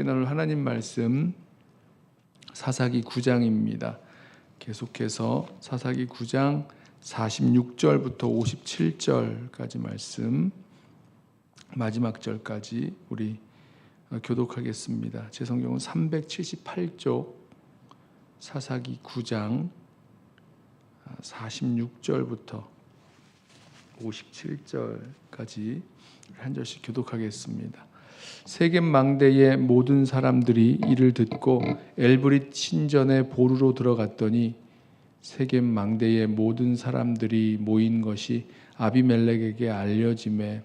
나눌 하나님 말씀 사사기 9장입니다. 계속해서 사사기 9장 46절부터 57절까지 말씀 마지막 절까지 우리 교독하겠습니다. 제 성경은 378쪽 사사기 9장 46절부터 57절까지 한 절씩 교독하겠습니다. 세겜 망대의 모든 사람들이 이를 듣고 엘브릿 신전의 보루로 들어갔더니 세겜 망대의 모든 사람들이 모인 것이 아비멜렉에게 알려짐에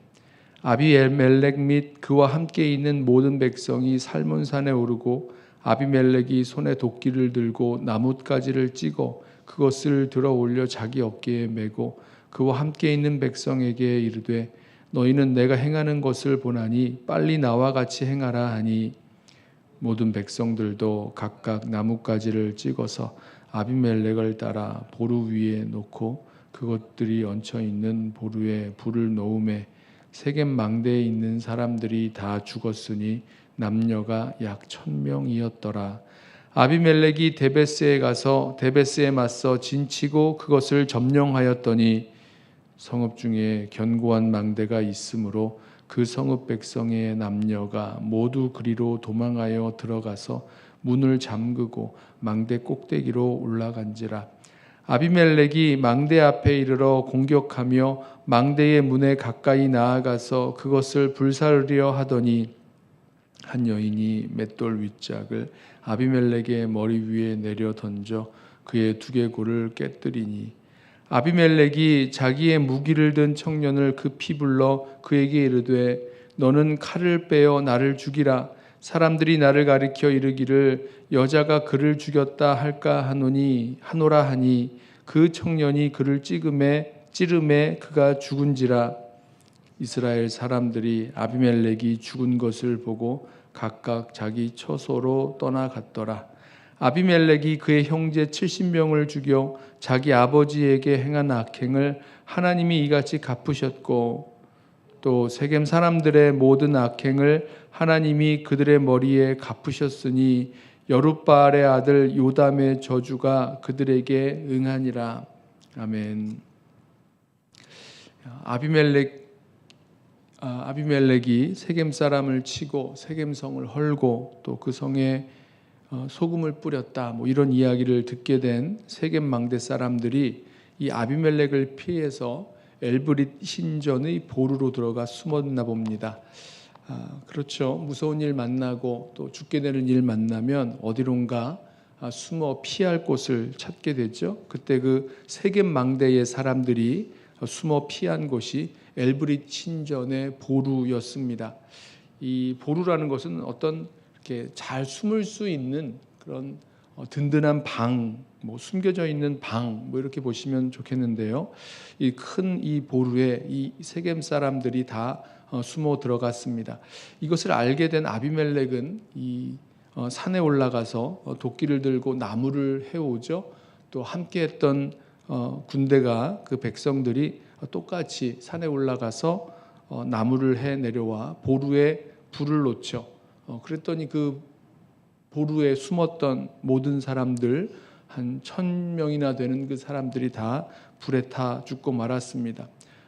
아비멜렉 및 그와 함께 있는 모든 백성이 살몬산에 오르고 아비멜렉이 손에 도끼를 들고 나뭇가지를 찍어 그것을 들어 올려 자기 어깨에 메고 그와 함께 있는 백성에게 이르되 너희는 내가 행하는 것을 보나니 빨리 나와 같이 행하라 하니 모든 백성들도 각각 나뭇가지를 찍어서 아비멜렉을 따라 보루 위에 놓고 그것들이 얹혀 있는 보루에 불을 놓음에 세겜 망대에 있는 사람들이 다 죽었으니 남녀가 약 천명이었더라. 아비멜렉이 데베스에 가서 데베스에 맞서 진치고 그것을 점령하였더니 성읍 중에 견고한 망대가 있으므로 그 성읍 백성의 남녀가 모두 그리로 도망하여 들어가서 문을 잠그고 망대 꼭대기로 올라간지라. 아비멜렉이 망대 앞에 이르러 공격하며 망대의 문에 가까이 나아가서 그것을 불사르려 하더니 한 여인이 맷돌 윗짝을 아비멜렉의 머리 위에 내려 던져 그의 두개골을 깨뜨리니 아비멜렉이 자기의 무기를 든 청년을 급히 불러 그에게 이르되 너는 칼을 빼어 나를 죽이라. 사람들이 나를 가리켜 이르기를 여자가 그를 죽였다 할까 하노니 하노라 하니 그 청년이 그를 찌금에 찌름에 그가 죽은지라. 이스라엘 사람들이 아비멜렉이 죽은 것을 보고 각각 자기 처소로 떠나갔더라 아비멜렉이 그의 형제 70명을 죽여 자기 아버지에게 행한 악행을 하나님이 이같이 갚으셨고 또 세겜 사람들의 모든 악행을 하나님이 그들의 머리에 갚으셨으니 여룻바알의 아들 요담의 저주가 그들에게 응하니라. 아멘. 아비멜렉 아, 아비멜렉이 세겜 사람을 치고 세겜 성을 헐고 또 그 성에 어, 소금을 뿌렸다. 뭐 이런 이야기를 듣게 된 세겜 망대 사람들이 이 아비멜렉을 피해서 엘브릿 신전의 보루로 들어가 숨었나 봅니다. 아, 그렇죠. 무서운 일 만나고 또 죽게 되는 일 만나면 어디론가 아, 숨어 피할 곳을 찾게 되죠. 그때 그 세겜 망대의 사람들이 숨어 피한 곳이 엘브릿 신전의 보루였습니다. 이 보루라는 것은 어떤 이렇게 잘 숨을 수 있는 그런 어, 든든한 방, 뭐 숨겨져 있는 방, 뭐 이렇게 보시면 좋겠는데요. 이 큰이 이 보루에 이 세겜 사람들이 다 어, 숨어 들어갔습니다. 이것을 알게 된 아비멜렉은 이 어, 산에 올라가서 도끼를 들고 나무를 해오죠. 또 함께했던 군대가 그 백성들이 똑같이 산에 올라가서 나무를 해 내려와 보루에 불을 놓죠. 어, 그랬더니 그 보루에 숨었던 모든 사람들 한 천 명이나 되는 그 사람들이 다 불에 타 죽고 말았습니다.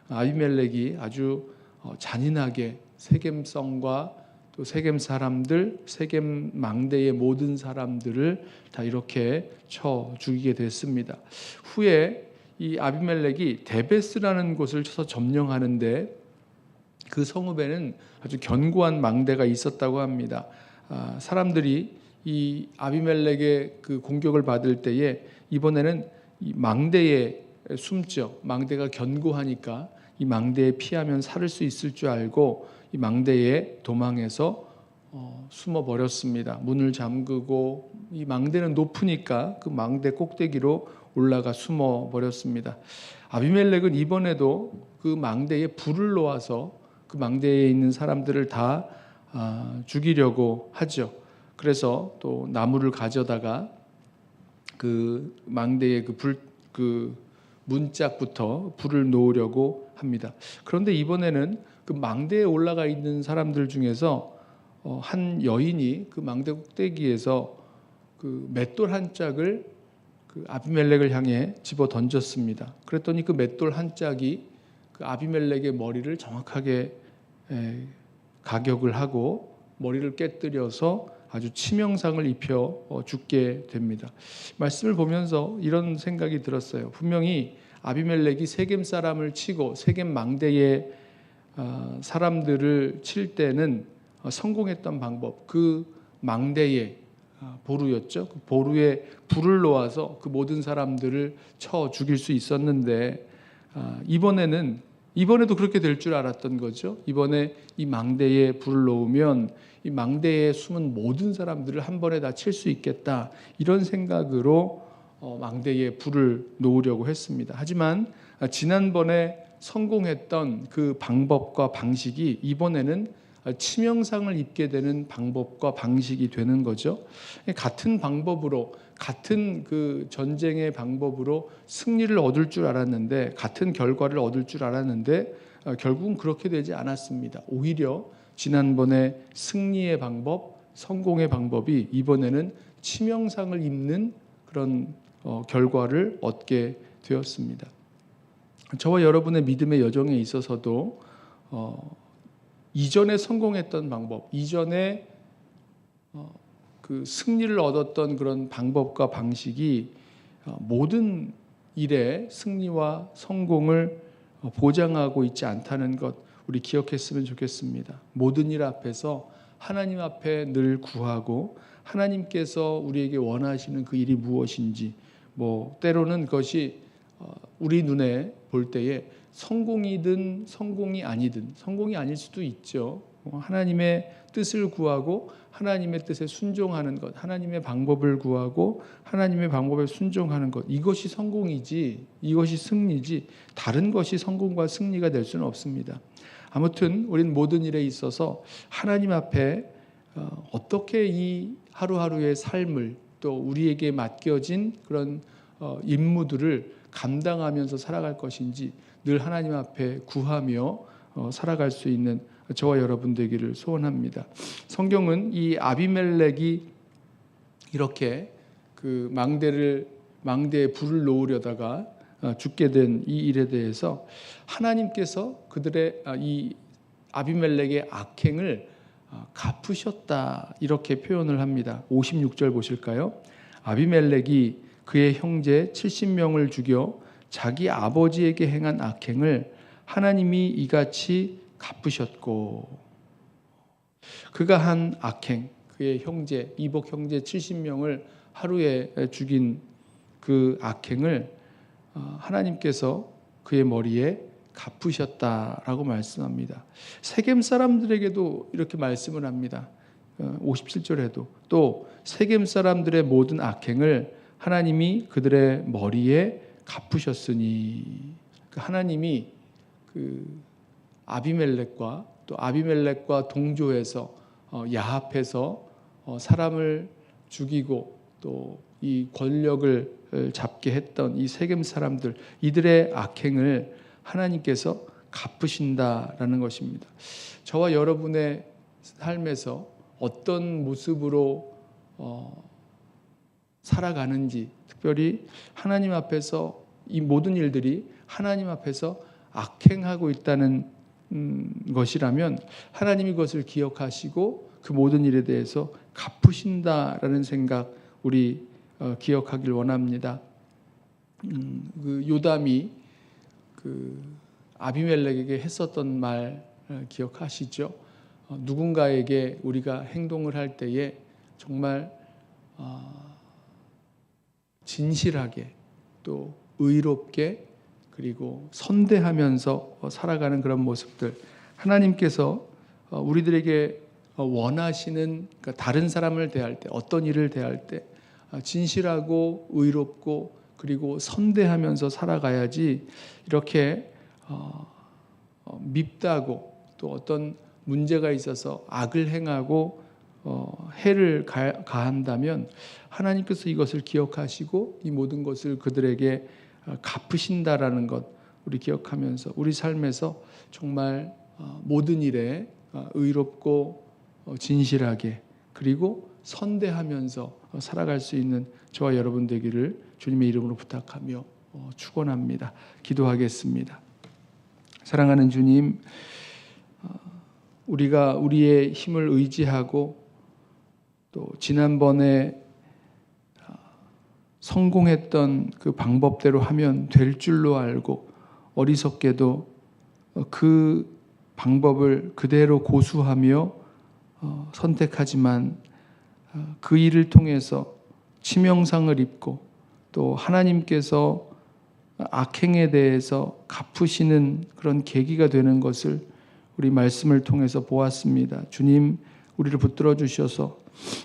아비멜렉이 아주 어, 잔인하게 세겜성과 또 세겜 사람들, 세겜 망대의 모든 사람들을 다 이렇게 쳐 죽이게 됐습니다. 후에 이 아비멜렉이 데베스라는 곳을 쳐서 점령하는데 그 성읍에는 아주 견고한 망대가 있었다고 합니다. 아, 사람들이 이 아비멜렉의 그 공격을 받을 때에 이번에는 이 망대에 숨죠. 망대가 견고하니까 이 망대에 피하면 살을 수 있을 줄 알고 이 망대에 도망해서 어, 숨어 버렸습니다. 문을 잠그고 이 망대는 높으니까 그 망대 꼭대기로 올라가 숨어 버렸습니다. 아비멜렉은 이번에도 그 망대에 불을 놓아서 그 망대에 있는 사람들을 다 아, 죽이려고 하죠. 그래서 또 나무를 가져다가 그 망대의 그 불, 그 문짝부터 불을 놓으려고 합니다. 그런데 이번에는 그 망대에 올라가 있는 사람들 중에서 어, 한 여인이 그 망대 꼭대기에서 그 맷돌 한 짝을 그 아비멜렉을 향해 집어 던졌습니다. 그랬더니 그 맷돌 한 짝이 그 아비멜렉의 머리를 정확하게 에, 가격을 하고 머리를 깨뜨려서 아주 치명상을 입혀 어, 죽게 됩니다. 말씀을 보면서 이런 생각이 들었어요. 분명히 아비멜렉이 세겜 사람을 치고 세겜 망대에 어, 사람들을 칠 때는 어, 성공했던 방법 그 망대에 어, 보루였죠. 그 보루에 불을 놓아서 그 모든 사람들을 쳐 죽일 수 있었는데 아, 이번에는 이번에도 그렇게 될 줄 알았던 거죠. 이번에 이 망대에 불을 놓으면 이 망대에 숨은 모든 사람들을 한 번에 다 칠 수 있겠다 이런 생각으로 어, 망대에 불을 놓으려고 했습니다. 하지만 아, 지난번에 성공했던 그 방법과 방식이 이번에는 치명상을 입게 되는 방법과 방식이 되는 거죠. 같은 방법으로 같은 그 전쟁의 방법으로 승리를 얻을 줄 알았는데 같은 결과를 얻을 줄 알았는데 어, 결국은 그렇게 되지 않았습니다. 오히려 지난번에 승리의 방법, 성공의 방법이 이번에는 치명상을 입는 그런 어, 결과를 얻게 되었습니다. 저와 여러분의 믿음의 여정에 있어서도 어, 이전에 성공했던 방법, 이전에 어, 그 승리를 얻었던 그런 방법과 방식이 어, 모든 일의 승리와 성공을 어, 보장하고 있지 않다는 것 우리 기억했으면 좋겠습니다. 모든 일 앞에서 하나님 앞에 늘 구하고 하나님께서 우리에게 원하시는 그 일이 무엇인지 뭐 때로는 그것이 어, 우리 눈에 볼 때에 성공이든 성공이 아니든 성공이 아닐 수도 있죠. 하나님의 뜻을 구하고 하나님의 뜻에 순종하는 것, 하나님의 방법을 구하고 하나님의 방법에 순종하는 것 이것이 성공이지 이것이 승리지 다른 것이 성공과 승리가 될 수는 없습니다. 아무튼 우리는 모든 일에 있어서 하나님 앞에 어, 어떻게 이 하루하루의 삶을 또 우리에게 맡겨진 그런 어, 임무들을 감당하면서 살아갈 것인지 늘 하나님 앞에 구하며 어, 살아갈 수 있는 저와 여러분 되기를 소원합니다. 성경은 이 아비멜렉이 이렇게 그 망대를 망대에 불을 놓으려다가 어, 죽게 된 이 일에 대해서 하나님께서 그들의 아, 이 아비멜렉의 악행을 어, 갚으셨다 이렇게 표현을 합니다. 56절 보실까요? 아비멜렉이 그의 형제 70명을 죽여 자기 아버지에게 행한 악행을 하나님이 이같이 갚으셨고 그가 한 악행 그의 형제 이복 형제 70명을 하루에 죽인 그 악행을 어, 하나님께서 그의 머리에 갚으셨다라고 말씀합니다. 세겜 사람들에게도 이렇게 말씀을 합니다. 57절에도 어, 또 세겜 사람들의 모든 악행을 하나님이 그들의 머리에 갚으셨으니 그 하나님이 그 아비멜렉과 또 아비멜렉과 동조해서 어, 야합해서 어, 사람을 죽이고 또 이 권력을 잡게 했던 이 세겜 사람들 이들의 악행을 하나님께서 갚으신다라는 것입니다. 저와 여러분의 삶에서 어떤 모습으로 어, 살아가는지 특별히 하나님 앞에서 이 모든 일들이 하나님 앞에서 악행하고 있다는 음, 것이라면 하나님이 그것을 기억하시고 그 모든 일에 대해서 갚으신다라는 생각 우리 어, 기억하길 원합니다. 음, 그 요담이 그 아비멜렉에게 했었던 말 어, 기억하시죠? 어, 누군가에게 우리가 행동을 할 때에 정말 진실하게 또 의롭게 그리고 선대하면서 살아가는 그런 모습들. 하나님께서 어, 우리들에게 어, 원하시는 그러니까 다른 사람을 대할 때 어떤 일을 대할 때 어, 진실하고 의롭고 그리고 선대하면서 살아가야지 이렇게 밉다고 또 어떤 문제가 있어서 악을 행하고 해를 가 한다면 하나님께서 이것을 기억하시고 이 모든 것을 그들에게 어, 갚으신다라는 것 우리 기억하면서 우리 삶에서 정말 어, 모든 일에 어, 의롭고 어, 진실하게 그리고 선대하면서 어, 살아갈 수 있는 저와 여러분 되기를 주님의 이름으로 부탁하며 어, 축원합니다. 기도하겠습니다. 사랑하는 주님, 어, 우리가 우리의 힘을 의지하고 또 지난번에 어, 성공했던 그 방법대로 하면 될 줄로 알고 어리석게도 어, 그 방법을 그대로 고수하며 어, 선택하지만 어, 그 일을 통해서 치명상을 입고 또 하나님께서 악행에 대해서 갚으시는 그런 계기가 되는 것을 우리 말씀을 통해서 보았습니다. 주님, 우리를 붙들어 주셔서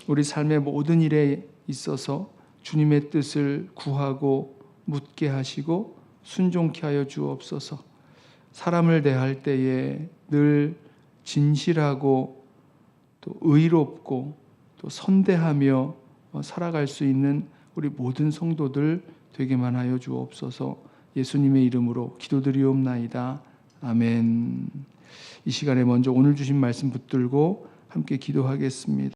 우리 삶의 모든 일에 있어서 주님의 뜻을 구하고 묻게 하시고 순종케 하여 주옵소서. 사람을 대할 때에 늘 진실하고 또 의롭고 또 선대하며 어, 살아갈 수 있는 우리 모든 성도들 되게만 하여 주옵소서. 예수님의 이름으로 기도드리옵나이다. 아멘. 이 시간에 먼저 오늘 주신 말씀 붙들고 함께 기도하겠습니다.